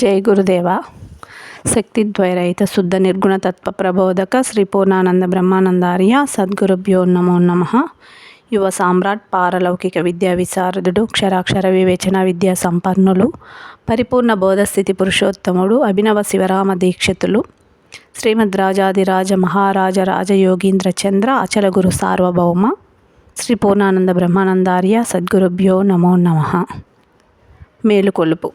జై గురుదేవ. శక్తిద్వైరహిత శుద్ధ నిర్గుణ తత్వ ప్రబోధక శ్రీ పూర్ణానంద బ్రహ్మానందార్య సద్గురుభ్యో నమో నమ. యువ సామ్రాట్ పారలౌకిక విద్యా విశారదుడు క్షరాక్షర వివేచన విద్యా సంపన్నులు పరిపూర్ణ బోధస్థితి పురుషోత్తముడు అభినవ శివరామ దీక్షితులు శ్రీమద్ రాజాదిరాజ మహారాజ రాజయోగీంద్ర చంద్ర అచల గురు సార్వభౌమ శ్రీ పూర్ణానంద బ్రహ్మానందార్య సద్గురుభ్యో నమో నమ. మేలుకొలుపు.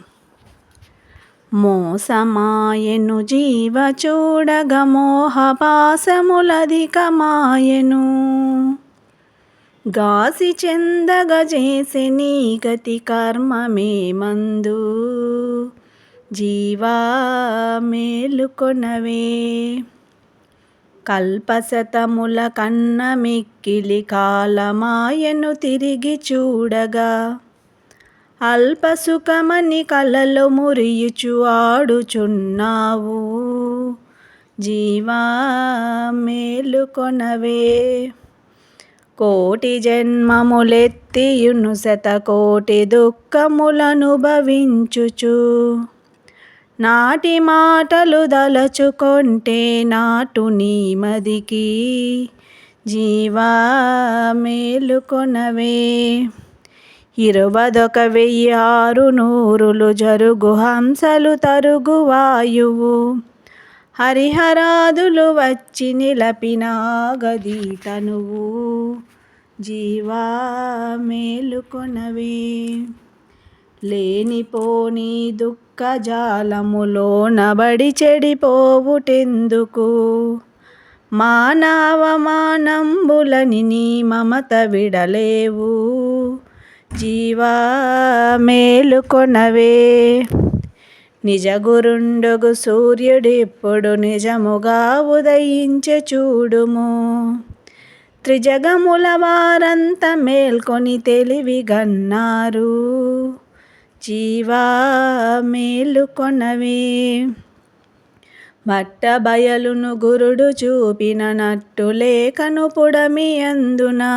మోసమాయెను జీవ చూడగ మోహపాసములధికమాయెను గాసి చెందగ చేసి నీ గతి కర్మమే మందు. జీవా మేలుకొనవే కల్పశతముల కన్న మిక్కిలి కాలమాయను తిరిగి చూడగా అల్పసుఖమని కలలో మురియుచు ఆడుచున్నావు. జీవా మేలుకొనవే కోటి జన్మములెత్తియును శతకోటి దుఃఖములను భవించుచు నాటి మాటలు దలచుకొంటే నాటు నీ మదికి జీవా మేలుకొనవే ఇరువదొక వెయ్యి ఆరు నూరులు జరుగు హంసలు తరుగు వాయువు హరిహరాదులు వచ్చి నిలపినాగది తనువు జీవా మేలుకొనవే. లేనిపోని దుఃఖ జాలములో నబడి చెడిపోవుటెందుకు? మానవమానంబులని నీ మమత విడలేవు. జీవా మేలుకొనవే. నిజ గురుండుగు సూర్యుడిప్పుడు నిజముగా ఉదయించే చూడుము. త్రిజగముల వారంత మేల్కొని తెలివిగన్నారు జీవా మేలుకొనవే. మట్ట బయలును గురుడు చూపిన నట్టు లేఖను పుడమి అందునా.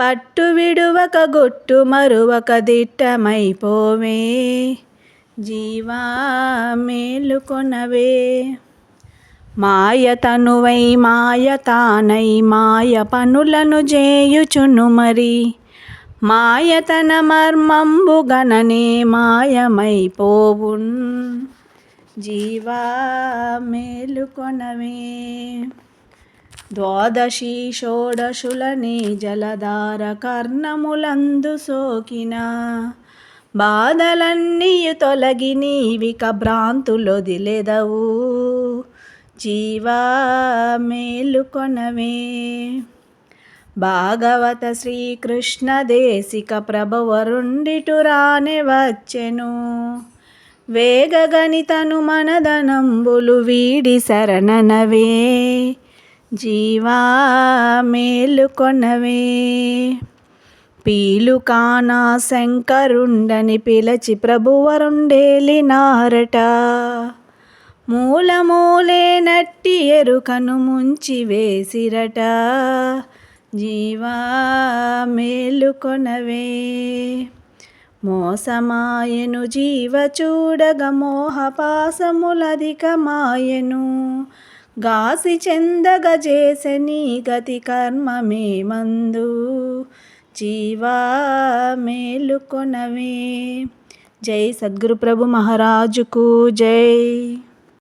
పట్టు విడువక గొట్టు మరువక దిట్టమైపోవే జీవా మేలుకొనవే మాయ తనువై మాయ తానై మాయ పనులను చేయుచును మరి. మాయతన మర్మంబు గణనే మాయమైపోవున్ జీవా మేలుకొనవే ద్వాదశి షోడశులని జలధార కర్ణములందు సోకిన. బాధలన్నీయు తొలగి నీవిక భ్రాంతులొదిలెదవు. జీవా మేలుకొనవే భాగవత శ్రీకృష్ణ దేశిక ప్రభవరుండిటు రాని వచ్చెను. వేగగణితను మనదనంబులు వీడి శరణనవే. జీవా మేలుకొనవే. పీలుకానా శంకరుండని పిలచి ప్రభువరుండేలినారట మూలమూలే నట్టి ఎరుకను ముంచి వేసిరట. జీవా మేలుకొనవే. మోసమాయను జీవ చూడగ మోహపాసములధికమాయను. గాసి చెందగజేసని గతి కర్మమే మందు. జీవా మేలుకొనవే. జై సద్గురు ప్రభు మహారాజుకు జై.